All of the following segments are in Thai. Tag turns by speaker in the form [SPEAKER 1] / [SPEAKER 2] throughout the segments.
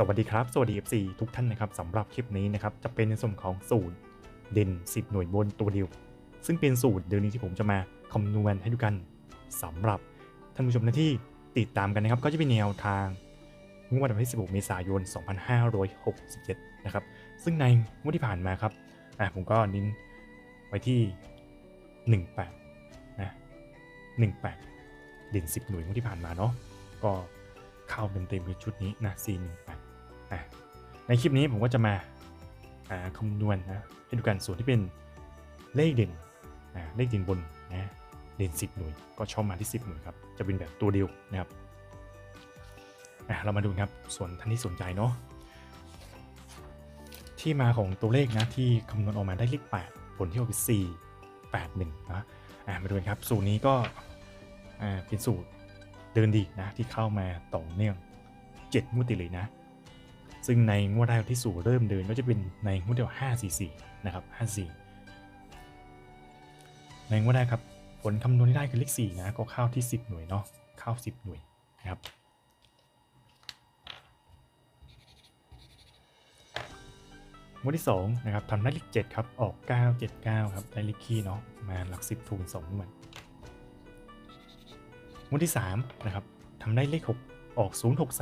[SPEAKER 1] สวัสดีครับ สวัสดี FC ทุกท่านนะครับสำหรับคลิปนี้นะครับจะเป็นในส่วนของสูตรเด่น 10 หน่วยบนตัวเดียว ซึ่งเป็นสูตรเดี๋ยวนี้ที่ผมจะมาคำนวณให้ดูกันสำหรับท่านผู้ชมน้าที่ติดตามกันนะครับ ก็จะเป็นแนวทางงวดวันที่ 16 เมษายน 2567 นะครับ ซึ่งในงวดที่ผ่านมาครับอะผมก็นิ้นไว้ที่ 18 นะ 18 เด่น 10 หน่วยงวดที่ผ่านมาเนาะก็เข้าเต็มๆในชุดนี้นะ418อะ ในคลิปนี้ผมก็จะมาคำนวณนะให้ดูกันส่วนที่เป็นเลขเด่นเลขเด่นบนนะเด่น 10 หน่วย ก็ชอบมาที่ 10 หน่วยครับ จะเป็นแบบตัวเดียวนะครับเรามาดูครับ ส่วนท่านที่สนใจเนาะที่มาของตัวเลขนะที่คำนวณออกมาได้เลข8ผลที่ออกคือ4 8 1นะอะมาดูกันครับ สูตรนี้ก็เป็นสูตรเดินดีนะที่เข้ามาต่อเนื่อง7งวดติดเลยนะ ซึ่งในงวดแรกที่สู่เริ่มเดินก็จะเป็นในงวดเดียว5 4 4นะครับ54ในงวดแรกครับผลคำนวณที่ได้คือเลข4นะก็เข้าที่ 10 หน่วยเนาะเข้า 10 หน่วยนะครับงวดที่2นะครับทำได้เลข7ครับออก 979ครับได้เลขคี่เนาะมาหลัก 10 ถูก2หน่วยงวดที่3นะครับทำได้เลข 6 ออก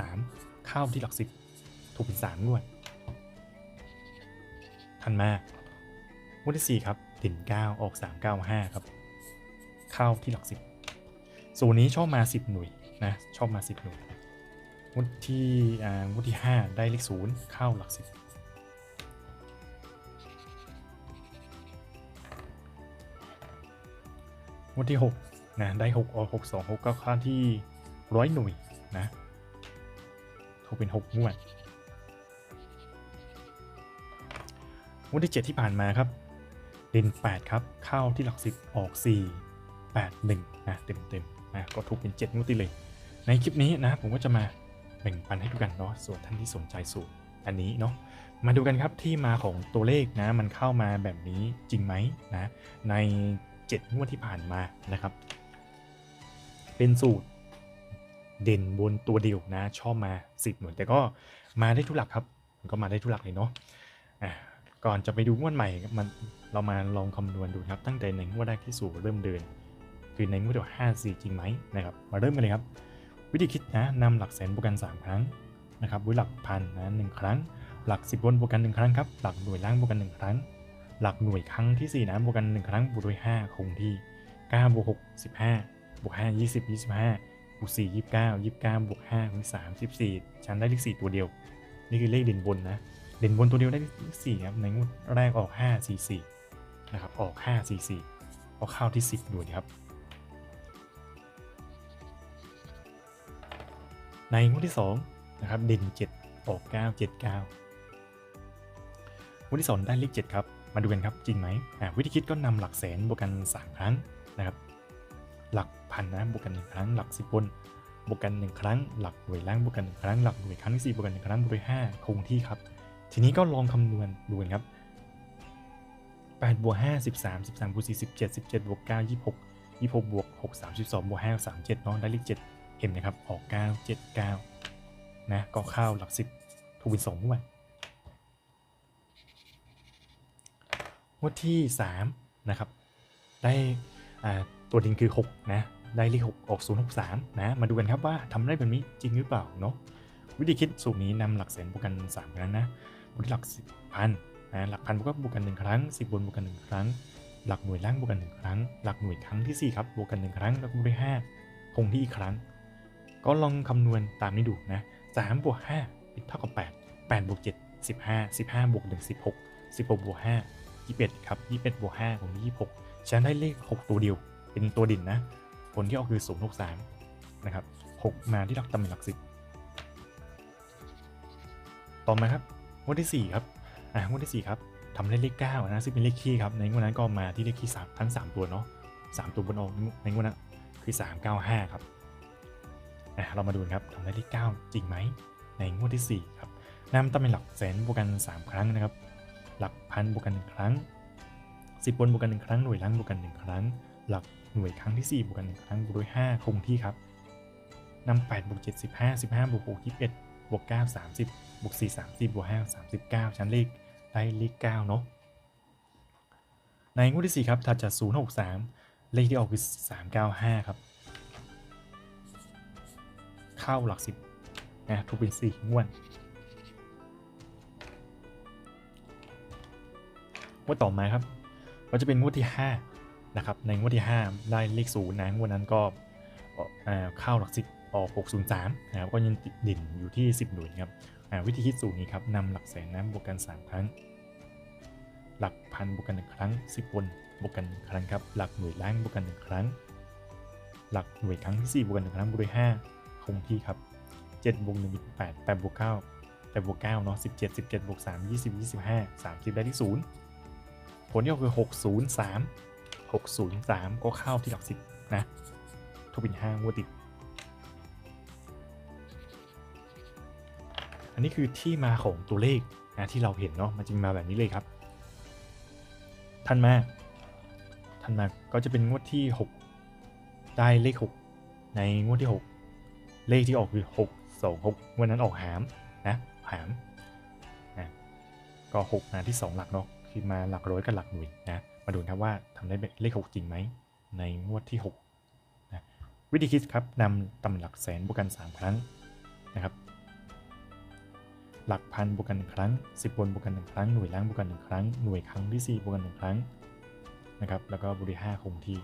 [SPEAKER 1] 063 เข้าที่หลัก 10 ถูกเป็น3งวด ทันมางวดที่4ครับติ่น9ออก395ครับ เข้าที่หลัก10สูตรนี้ชอบมา10หน่วยนะชอบมา10หน่วยงวดที่อ่างวดที่5ได้เลข0เข้าหลัก10งวดที่6นะได้6ออก6 2 6ก็เข้าที่100หน่วยนะถูกเป็น 6 งวด วดที่ 7 ที่ผ่านมาครับเด่น8 ครับ เข้าที่หลัก 10 ออก 4 8 1นะเต็มเต็มๆนะก็ถูกเป็น7งวดติเลย ในคลิปนี้นะผมก็จะมาแบ่งปันให้ดูกันเนาะส่วนท่านที่สนใจสูตรอันนี้เนาะมาดูกันครับที่มาของตัวเลขนะมันเข้ามาแบบนี้จริงไหมนะใน 7 งวดที่ผ่านมานะครับ เป็นสูตรเด่นบนตัวเดียวนะชอบมา 10 หน่วยแต่ก็มาได้ทุกหลักครับ มันก็มาได้ทุกหลักเลยเนาะอะ ก่อนจะไปดูงวดใหม่มันเรามาลองคำนวณดูครับ ตั้งแต่ในงวดแรกที่สู่เริ่มเดิน คือในงวดเดียว5 4จริงไหมนะครับ มาเริ่มกันเลยครับ วิธีคิดนะนำหลักแสนบวกกัน 3 ครั้งนะครับวิหลักพันนะหนึ่งครั้ง หลัก 10บนบวกกัน 1 ครั้งครับ หลักหน่วยล่างบวกกัน 1 ครั้ง หลักหน่วยครั้งที่ 4นะบวกกัน 1 ครั้งบวกด้วย5คงที่9บวก6 15บวก5 20 25บวก4 29 29บวก5คูณ3 14ฉันได้เลข4ตัวเดียว นี่คือเลขเด่นบนนะ เด่นบนตัวเดียวได้เลข4ครับในงวดแรกออก 5 4 4นะครับออก 5 4 4ก็เข้าที่ 10ดูนะครับ ในงวดที่2นะครับเด่น7ออก 9 7 9งวดที่2ได้เลข7ครับมาดูกันครับจริงไหมวิธีคิดก็นำหลักแสนบวกกัน 3 ครั้งนะครับหลักพันนะบวกกัน 1 ครั้ง หลัก10บนบวกกัน 1 ครั้ง หลักหน่วยล่างบวกกัน 1 ครั้ง หลักหน่วยครั้งที่4บวกกัน 1 ครั้งบวกด้วย5คงที่ครับ ทีนี้ก็ลองคำนวณดูกันครับ8บวก5 13 13บวก4 17 17บวก9 26 26บวก6 32บวก5 37เนาะได้เลข7เห็นไหมครับออก 9 7 9 นะ ก็เข้าหลัก 10ถูกเป็น2งวดงวดที่ 3 นะครับ ได้ตัวดินคือ 6 นะ ได้เลข6ออก 063 นะ มาดูกันครับว่าทำได้แบบนี้จริงหรือเปล่าเนาะวิธีคิดสูตรนี้นำหลักแสนบวกกัน3ครั้งนะ บวกที่หลักสิบพันนะหลักพันบวกก็บบวกกัน1ครั้ง10บบนบวกกัน1ครั้ง หลักหน่วยล่างบวกกัน1ครั้ง หลักหน่วยครั้งที่4ครับบวกกัน1ครั้งแล้วก็บวกด้วย5คงที่อีกครั้ง ก็ลองคำนวณตามนี้ดูนะ3บวก5เท่ากับ8 8บวก7 15 15บห้าสิบห้าบวก1 16 16บหกสิบหกบวก5 21ครับ21บบวก5ผม26ฉันได้เลข6ตัวเดียว เป็นตัวดินนะ ผลที่ออกคือ063นะครับ6มาที่หลักตำแหน่งหลัก10ต่อมาครับ งวดที่ 4 ครับ อ่างวดที่ 4 ครับทำได้เลข9นะซึ่งเป็นเลขคี่ครับ ในงวดนั้นก็มาที่เลขคี่3ทั้ง 3 ตัวเนาะ3ตัวบนออกในงวดนั้นคือ 395 ครับ อะเรามาดูนครับทำได้เลข9จริงไหม ในงวดที่ 4 ครับนำตำแหน่งหลักแสนบวกกัน 3 ครั้งนะครับ หลักพันบวกกัน 1 ครั้ง 10บนบวกกัน 1 ครั้ง หน่วยล่างบวกกัน 1 ครั้ง หลักหน่วยครั้งที่ 4บวกกัน 1 ครั้งบวกด้วย 5 คงที่ครับนำ8บวก7 15 15บวก6 21 บวก 9 30บวก4 30บวก5 39 ชั้นเลขได้เลข9เนาะในงวดที่ 4 ครับถัดจาก0 6 3 เลขที่ออกคือ 395 ครับ เข้าหลัก 10นะถูกเป็น 4 งวดงวดต่อมาครับ ก็จะเป็นงวดที่ 5 นะครับ ในงวดที่ 5 ได้เลขศูนย์นะ งวดนั้นก็เอ่อเข้าหลัก 10 ออก603นะครับก็ยังติดดินอยู่ที่ 10 หน่วยครับวิธีคิดสูตรนี้ครับนำหลักแสนนะบวกกัน 3 ครั้ง หลักพันบวกกัน 1 ครั้ง 10บนบวกกัน 1 ครั้งครับหลักหน่วยล้างบวกกัน 1 ครั้ง หลักหน่วยครั้งที่ 4บวกกัน 1 ครั้งบวกด้วย5คงที่ครับ7บวก1เป็น8 8บวก9 8บวก9เนาะ17 17บวก3 20 25 30 ได้ที่ 0 ผลที่ออกคือ 603 603 ก็เข้าที่หลัก 10 นะทุกเป็น5งวดติด อันนี้คือที่มาของตัวเลขนะที่เราเห็นเนาะมันจะมาแบบนี้เลยครับท่านมาท่านมาก็จะเป็นงวดที่ 6 ได้เลข 6 ในงวดที่ 6 เลขที่ออกคือ 6 2 6 วันนั้นออกหามนะหามนะก็6มาที่ 2 หลักเนาะคือมาหลักร้อยกับหลักหน่วยนะมาดูครับว่าทำได้เลข 6 จริงไหมในงวดที่6นะวิธีคิดครับนำตำหลักแสนบวกกัน 3 ครั้งนะครับ หลักพันบวกกันหนึ่งครั้ง 10บนบวกกันหนึ่งครั้งหน่วยล้างบวกกันหนึ่งครั้งหน่วยครั้งที่4บวกกันหนึ่งครั้งนะครับแล้วก็บริ5คงที่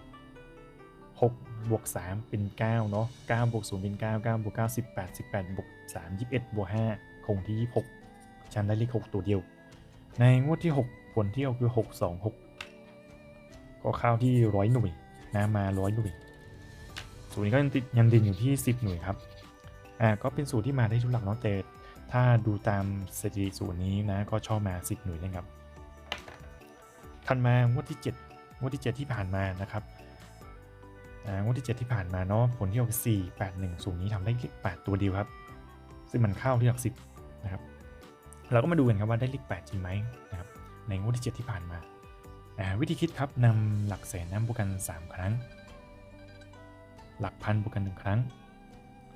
[SPEAKER 1] 6บวก3เป็น9เนาะ9บวก0เป็น9 9บวก9 18 18บวก3 21บวก5คงที่26ชันได้เลข6ตัวเดียว ในงวดที่ 6 ผลที่ออกคือ 6 2 6 ก็เข้าที่ร้อยหน่วยนะมาร้อยหน่วยสูตรนี้ก็ยังติดยังดินอยู่ที่ 10 หน่วยครับอ่าก็เป็นสูตรที่มาได้ทุกหลักเนาะแต่ ถ้าดูตามสถิติสูตรนี้นะก็ชอบมา 10 หน่วยนะครับถัดมางวดที่ 7 งวดที่ 7 ที่ผ่านมานะครับงวดที่ 7 ที่ผ่านมาเนาะผลที่ออก4 8 1 สูตรนี้ทำได้เลข8ตัวเดียวครับ ซึ่งมันเข้าที่หลัก10นะครับเราก็มาดูกันครับว่าได้เลข8จริงไหมนะครับในงวดที่ 7 ที่ผ่านมาอ่าวิธีคิดครับนำหลักแสนน้ำบวกกัน 3 ครั้ง หลักพันบวกกัน 1 ครั้ง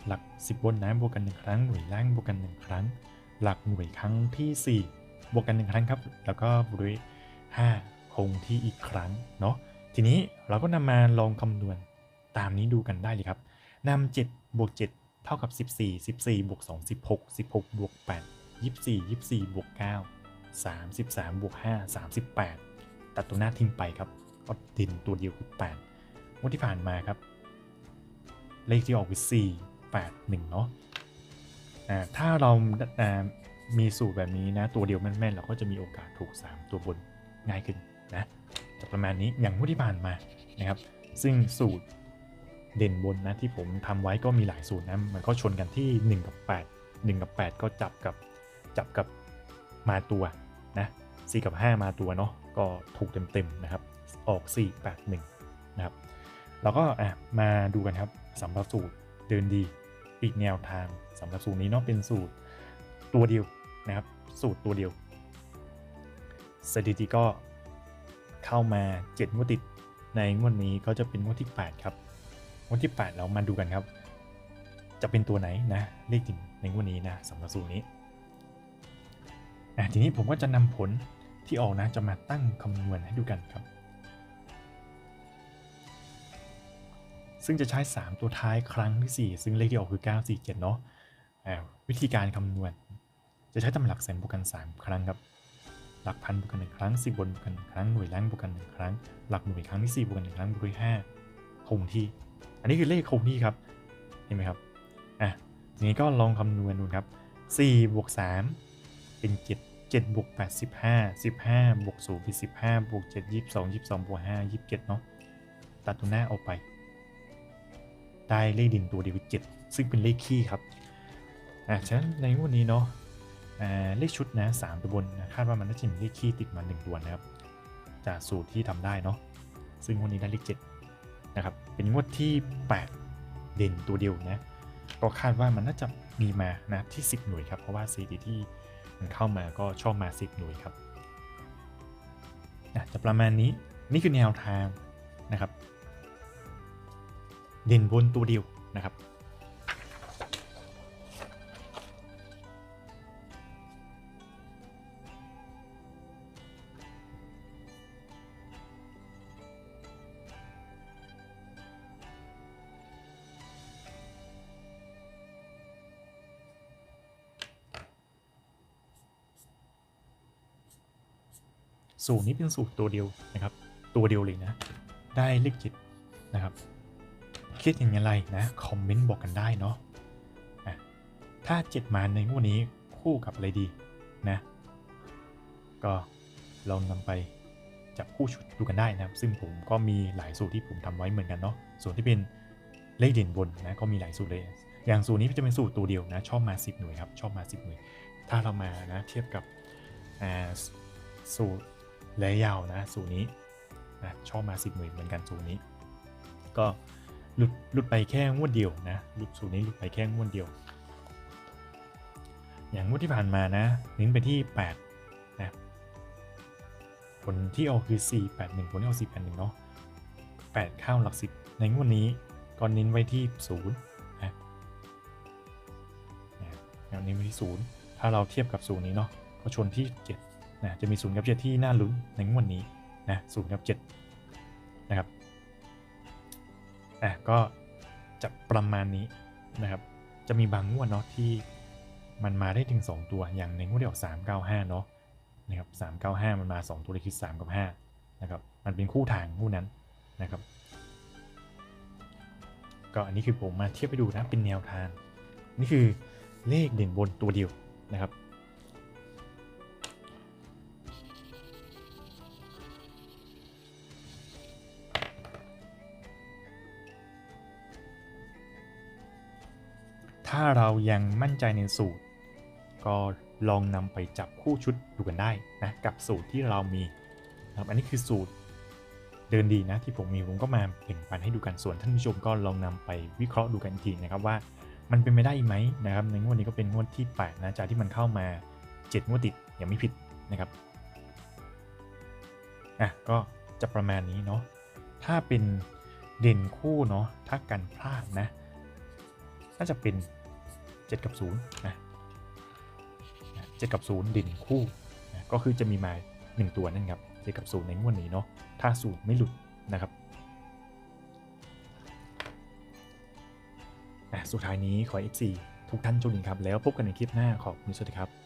[SPEAKER 1] หลัก 10 บนน้ำบวกกัน 1 ครั้ง หน่วยล่างบวกกัน 1 ครั้ง หลักหน่วยครั้งที่ 4 บวกกัน 1 ครั้งครับ แล้วก็บวกด้วย5คงที่อีกครั้งเนาะ ทีนี้เราก็นำมาลองคำนวณตามนี้ดูกันได้เลยครับนำ7บวก7เท่ากับ 14 14บวก2 16 16บวก8 24 24บวก9 33บวก5 38 ตัดตัวหน้าทิ้งไปครับก็ดินตัวเดียวคือ8วันที่ผ่านมาครับ เลขที่ออกคือ4 8 1 เนาะอ่าถ้าเราอ่ามีสูตรแบบนี้นะ ตัวเดียวแม่นๆ เราก็จะมีโอกาสถูก 3 ตัวบนง่ายขึ้นนะจะประมาณนี้อย่างงวดที่ผ่านมานะครับ ซึ่งสูตรเด่นบนนะที่ผมทำไว้ก็มีหลายสูตรนะมันก็ชนกันที่ 1 กับ 8 1 กับ 8 ก็จับกับจับกับมาตัวนะ4กับ 5 มาตัวเนาะก็ถูกเต็มๆนะครับ ออก 4 8 1 นะครับเราก็อะมาดูกันครับสำหรับสูตร เดินดี อีกแนวทางสำหรับสูตรนี้เนาะเป็นสูตรตัวเดียวนะครับ สูตรตัวเดียวสถิติก็เข้ามา7งวดติดในงวดนี้ก็จะเป็นงวดที่ 8 ครับงวดที่ 8 เรามาดูกันครับ จะเป็นตัวไหนนะเลขจริงในงวดนี้นะสำหรับสูตรนี้ทีนี้ผมก็จะนำผลที่ออกนะจะมาตั้งคำนวณให้ดูกันครับ ซึ่งจะใช้ 3 ตัวท้ายครั้งที่ 4 ซึ่งเลขที่ออกคือ 947 เนาะอ่าวิธีการคำนวณ จะใช้ตำหลักแสนบวกกัน 3 ครั้งครับ หลักพันบวกกัน1ครั้ง10บบนบวกกัน1ครั้งหน่วยล้างบวกกัน1ครั้ง หลักหน่วยครั้งที่ 4บวกกัน1ครั้งบวกด้วย5คงที่ อันนี้คือเลขคงที่ครับ เห็นไหมครับ อะทีนี้ก็ลองคำนวณดูครับ4บวก3เป็น 7 7บวก8 15 15บวก0เป็น15บวก7 22 22บวก5 27 เนาะตัดตัวหน้าออกไป ได้เลขดินตัวเดียวคือ7ซึ่งเป็นเลขคี่ครับอะฉะนั้นในงวดนี้เนาะอ่าเลขชุดนะ3ตัวบนนะคาดว่ามันน่าจะมีเลขคี่ติดมา1ตัวนะครับ จากสูตรที่ทำได้เนาะซึ่งงวดนี้ได้เลข7นะครับเป็นงวดที่ 8 เด่นตัวเดียวนะก็คาดว่ามันน่าจะมีมานะที่ 10 หน่วยครับเพราะว่าสถิติที่มันเข้ามาก็ชอบมา 10 หน่วยครับอะจะประมาณนี้นี่คือแนวทางนะครับ เด่นบนตัวเดียวนะครับ สูตรนี้เป็นสูตรตัวเดียวนะครับ ตัวเดียวเลยนะ ได้เลขเจิตนะครับ คิดอย่างไรนะ คอมเมนต์บอกกันได้เนาะอะถ้า7มาในงวดนี้คู่กับอะไรดีนะ ก็ลองนำไปจับคู่ชุดดูกันได้นะครับ ซึ่งผมก็มีหลายสูตรที่ผมทำไว้เหมือนกันเนาะส่วนที่เป็นเลขเด่นบนนะก็มีหลายสูตรเลย อย่างสูตรนี้จะเป็นสูตรตัวเดียวนะ ชอบมา 10 หน่วยครับ ชอบมา 10 หน่วย ถ้าเรามานะเทียบกับสูตรระยะยาวนะ สูตรนี้นะชอบมา 10 หน่วยเหมือนกันสูตรนี้ ก็ หลุดหลุดไปแค่งวดเดียวนะหลุดสูตรนี้หลุดไปแค่งวดเดียว อย่างงวดที่ผ่านมานะเน้นไปที่8นะผลที่ออกคือ 4 8 1ผลที่ออก4 8 1เนาะ8เข้าหลักสิบในงวดนี้ก็เน้นไว้ที่0นะนะแล้วเน้ไว้ที่0ถ้าเราเทียบกับศูนย์นี้เนาะก็ชนที่7นะจะมี0กับ7ที่น่าลุ้นในงวดนี้นะ0กับ7นะครับ อะก็จะประมาณนี้นะครับ จะมีบางงวดเนาะที่มันมาได้ถึง 2 ตัวอย่างในงวดที่ออก395 เนาะนะครับ395 มันมา 2 ตัวเลยคือ3กับ5นะครับมันเป็นคู่ทางคู่นั้นนะครับ ก็อันนี้คือผมมาเทียบไปดูนะเป็นแนวทาง นี่คือเลขเด่นบนตัวเดียวนะครับ ถ้าเรายังมั่นใจในสูตร ก็ลองนำไปจับคู่ชุดดูกันได้นะกับสูตรที่เรามีนะครับอันนี้คือสูตรเดินดีนะที่ผมมีผมก็มาแบ่งปันให้ดูกันส่วนท่านผู้ชมก็ลองนำไปวิเคราะห์ดูกันอีกทีนะครับว่ามันเป็นไปได้ไหมนะครับในงวดนี้ก็เป็นงวดที่8นะจากที่มันเข้ามา 7 งวดติดยังไม่ผิดนะครับอะก็จะประมาณนี้เนาะถ้าเป็นเด่นคู่เนาะถ้ากันพลาดนะน่าจะเป็น 7 กับ0นะ7กับ 0ด่นคู่นะก็คือจะมีมา 1 ตัวนั่นครับ7กับ 0 ในงวดนี้เนาะถ้าสูตรไม่หลุดนะครับนะสุดท้ายนี้ขอ FC ทุกท่านโชคดีครับ แล้วพบกันในคลิปหน้าขอบคุณสวัสดีครับ